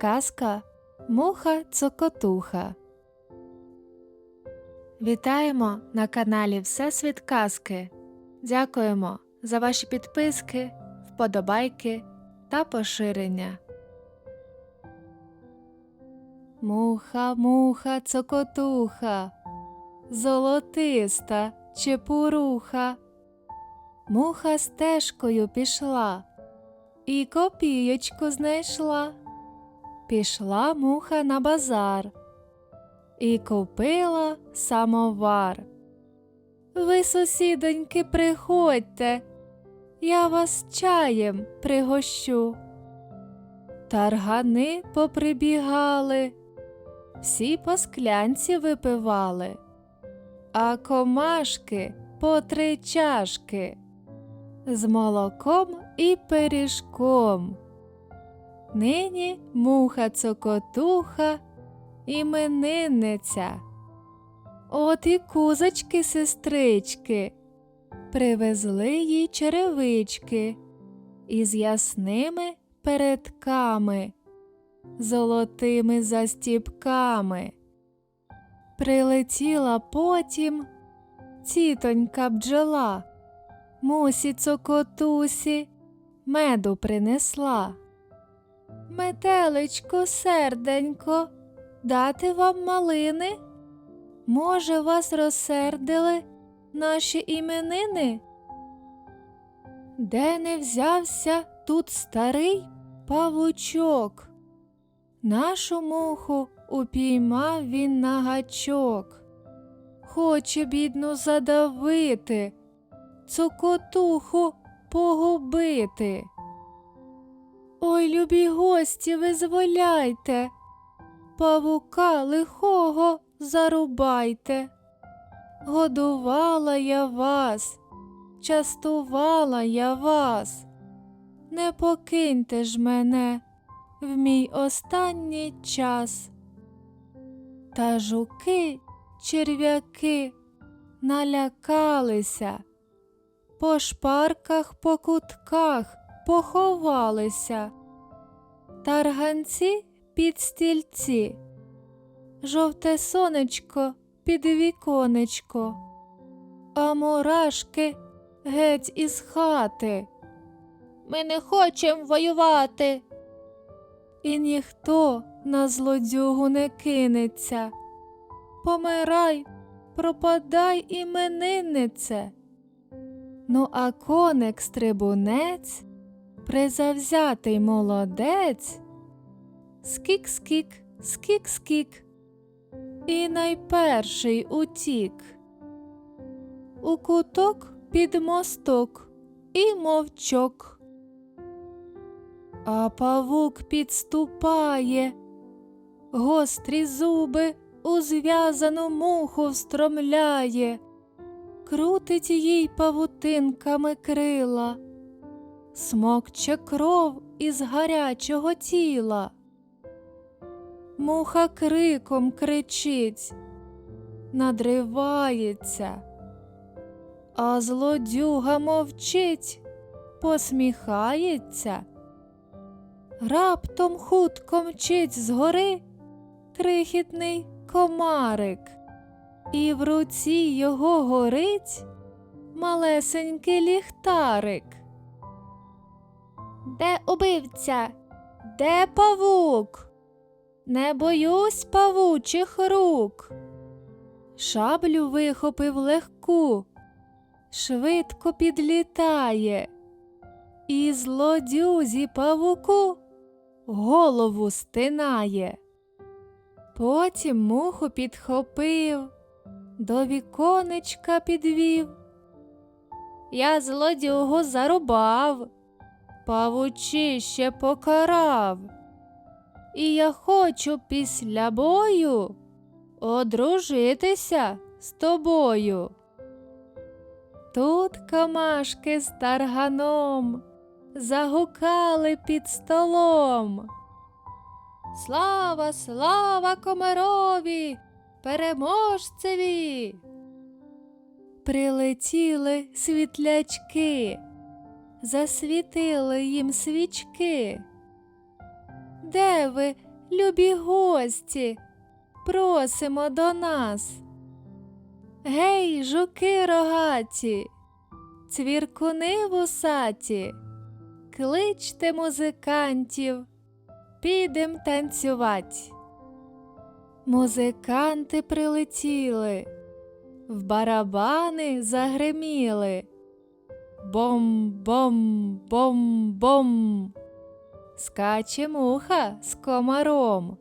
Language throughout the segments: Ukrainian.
Казка Муха Цокотуха. Вітаємо на каналі Всесвіт Казки. Дякуємо за ваші підписки, вподобайки та поширення. Муха, муха, цокотуха, золотиста чепуруха. Муха стежкою пішла і копієчку знайшла. Пішла муха на базар і купила самовар. Ви, сусідоньки, приходьте, я вас чаєм пригощу. Таргани поприбігали, всі по склянці випивали, а комашки по три чашки з молоком і пиріжком. Нині муха цокотуха іменинниця. От і кузочки сестрички привезли їй черевички із ясними передками, золотими застіпками. Прилетіла потім тітонька бджола, мусі цокотусі, меду принесла. Метелечко, серденько, дати вам малини? Може, вас розсердили наші іменини? Де не взявся тут старий павучок? Нашу муху упіймав він на гачок. Хоче, бідну, задавити, цокотуху погубити. Ой, любі гості, визволяйте, павука лихого зарубайте. Годувала я вас, частувала я вас, не покиньте ж мене в мій останній час. Та жуки, черв'яки налякалися, по шпарках, по кутках поховалися, тарганці під стільці, жовте сонечко під віконечко, а мурашки геть із хати. Ми не хочем воювати. І ніхто на злодюгу не кинеться. Помирай, пропадай імениннице. Ну, а коник стрибунець, призавзятий молодець, скік-скік, скік-скік, і найперший утік. У куток під мосток і мовчок. А павук підступає, гострі зуби у зв'язану муху встромляє, крутить їй павутинками крила, смокче кров із гарячого тіла. Муха криком кричить, надривається, а злодюга мовчить, посміхається. Раптом хутко мчить згори крихітний комарик, і в руці його горить малесенький ліхтарик. Де убивця? Де павук? Не боюсь павучих рук. Шаблю вихопив легку, швидко підлітає, і злодюзі павуку голову стинає. Потім муху підхопив, до віконечка підвів. Я злодюгу зарубав, павучище покарав, і я хочу після бою одружитися з тобою. Тут камашки з тарганом загукали під столом. Слава, слава комарові, переможцеві. Прилетіли світлячки, засвітили їм свічки. Де ви, любі гості, просимо до нас. Гей, жуки рогаті, цвіркуни вусаті, кличте музикантів, підем танцювать. Музиканти прилетіли, в барабани загриміли. Бом-бом-бом-бом. Скаче муха з комаром,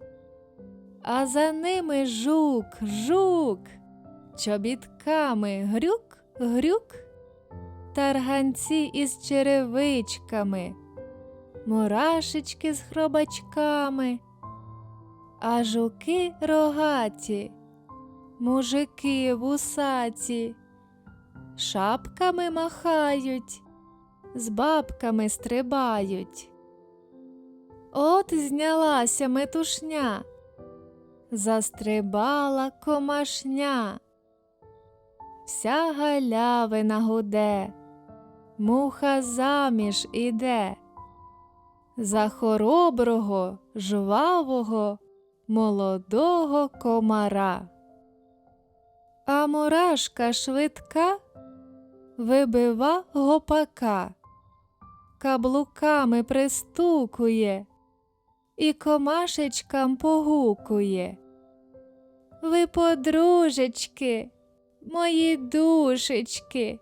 а за ними жук, жук, чобітками грюк, грюк, тарганці із черевичками, мурашечки з хробачками, а жуки рогаті, мужики вусаті, шапками махають, з бабками стрибають. От знялася метушня, застрибала комашня. Вся галявина гуде, муха заміж іде. За хороброго, жвавого, молодого комара. А мурашка швидка вибива гопака, каблуками пристукує і комашечкам погукує. Ви, подружечки, мої душечки,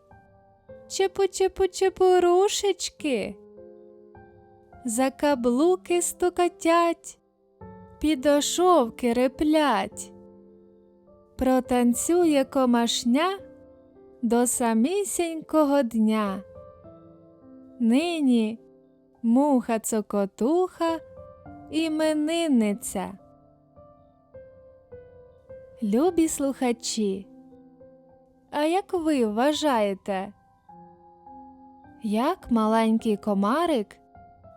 чепу-чепу-чепурушечки, за каблуки стукатять, підошовки реплять. Протанцює комашня до самісінького дня. Нині муха цокотуха іменинниця. Любі слухачі, а як ви вважаєте, як маленький комарик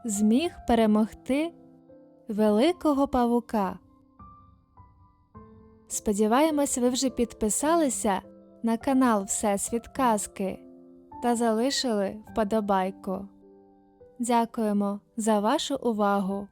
зміг перемогти великого павука? Сподіваємось, ви вже підписалися на канал Всесвіт Казки та залишили вподобайку. Дякуємо за вашу увагу!